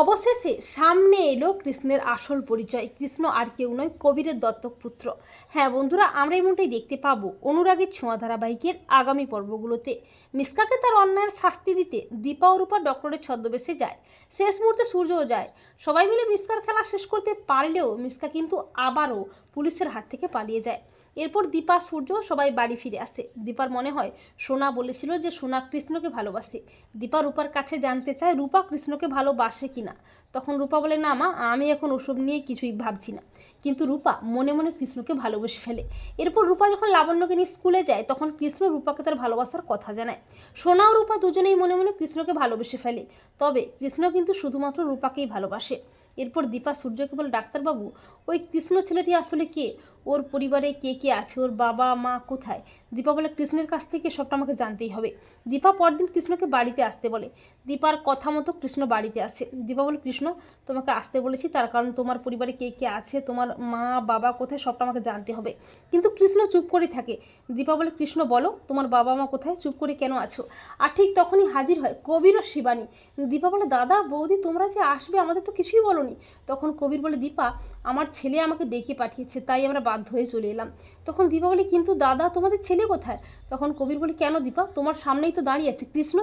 অবশেষে সামনে এলো কৃষ্ণের আসল পরিচয়। কৃষ্ণ আর কেউ নয়, কবিরের দত্তক পুত্র। হ্যাঁ বন্ধুরা, আমরা এমনটাই দেখতে পাবো অনুরাগের ছোঁয়া ধারাবাহিকের আগামী পর্বগুলোতে। মিসকাকে তার অন্যায়ের শাস্তি দিতে দীপা রূপা ডক্টরের ছদ্মবেশে যায়। শেষ মুহূর্তে সূর্যও যায়। সবাই মিলে মিসকার খেলা শেষ করতে পারলেও মিসকা কিন্তু আবারও পুলিশের হাত থেকে পালিয়ে যায়। এরপর দীপা, সূর্য সবাই বাড়ি ফিরে আসে। দীপার মনে হয়, সোনা বলেছিল যে সোনা কৃষ্ণকে ভালোবাসে। দীপা রূপার কাছে জানতে চায়, রূপা কৃষ্ণকে ভালোবাসে কিনা তখন রূপা বলে, না মা, আমি এখন ওসব নিয়ে কিছুই ভাবছি না। কিন্তু রূপা মনে মনে কৃষ্ণকে ভালোবেসে ফেলে। এরপর রূপা যখন লাবণ্যকে নিয়ে স্কুলে যায়, তখন কৃষ্ণ রূপাকে তার ভালোবাসার কথা জানায়। সোনা ও রূপা দুজনেই মনে মনে কৃষ্ণকে ভালোবেসে ফেলে। তবে কৃষ্ণ কিন্তু শুধুমাত্র রূপাকেই ভালোবাসে। এরপর দীপা সূর্যকে বলে ডাক্তারবাবু, ওই কৃষ্ণ ছেলেটি আসলে কে? ওর পরিবারে কে কে আছে? ওর বাবা মা কোথায়? দীপা বলে, কৃষ্ণের কাছ থেকে সবটা আমাকে জানতেই হবে। দীপা পরদিন কৃষ্ণকে বাড়িতে আসতে বলে। দীপার কথা মতো কৃষ্ণ বাড়িতে আসে। দীপা বলে কৃষ্ণ, তোমাকে আসতে বলেছি। তার কারণ তোমার পরিবারে কে কে আছে, তোমার মা, বাবা কোথায়, সবটা আমাকে জানতে হবে। কিন্তু কৃষ্ণ চুপ করে থাকে। দীপা বলে কৃষ্ণ বলো, তোমার বাবা মা কোথায়, চুপ করে কেন আছো? আর ঠিক তখনই হাজির হয় কবির ও শিবানী। দীপা বলে, দাদা, বৌদি, তোমরা যে আসবে, আমাদের তো কিছুই বলনি। তখন কবির বলে, দীপা, আমার ছেলে আমাকে ডেকে পাঠিয়েছে, তাই আমরা বাধ্য হয়ে চলে এলাম। তখন দীপা বলে, কিন্তু দাদা, তোমাদের ছেলে কোথায়? তখন কবির বলে, কেন দীপা, তোমার সামনেই তো দাঁড়িয়ে আছে কৃষ্ণ।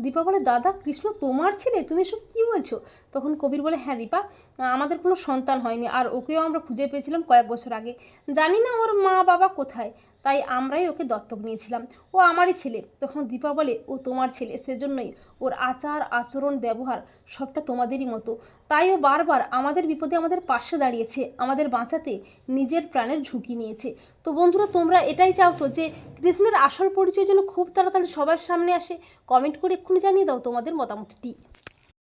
দীপা বলে, দাদা, কৃষ্ণ তোমার ছেলে? তুমি এসব কী বলছো? তখন কবির বলে হ্যাঁ দীপা, আমাদের কোনো সন্তান হয়নি আর ওকেও আমরা খুঁজে পেয়েছিলাম কয়েক বছর আগে। জানি না ওর মা বাবা কোথায়, তাই আমরাই ওকে দত্তক নিয়েছিলাম। ও আমারই ছেলে। তখন দীপা বলে, ও তোমার ছেলে, সেজন্যই ওর আচার, আচরণ, ব্যবহার সবটা তোমাদেরই মতো। তাই ও বারবার আমাদের বিপদে আমাদের পাশে দাঁড়িয়েছে, আমাদের বাঁচাতে নিজের প্রাণের ঝুঁকি নিয়েছে। তো বন্ধুরা, তোমরা এটাই চাও তো যে কৃষ্ণের আসল পরিচয় যেন খুব তাড়াতাড়ি সবার সামনে আসে? কমেন্ট করে এক্ষুনি জানিয়ে দাও তোমাদের মতামতটি।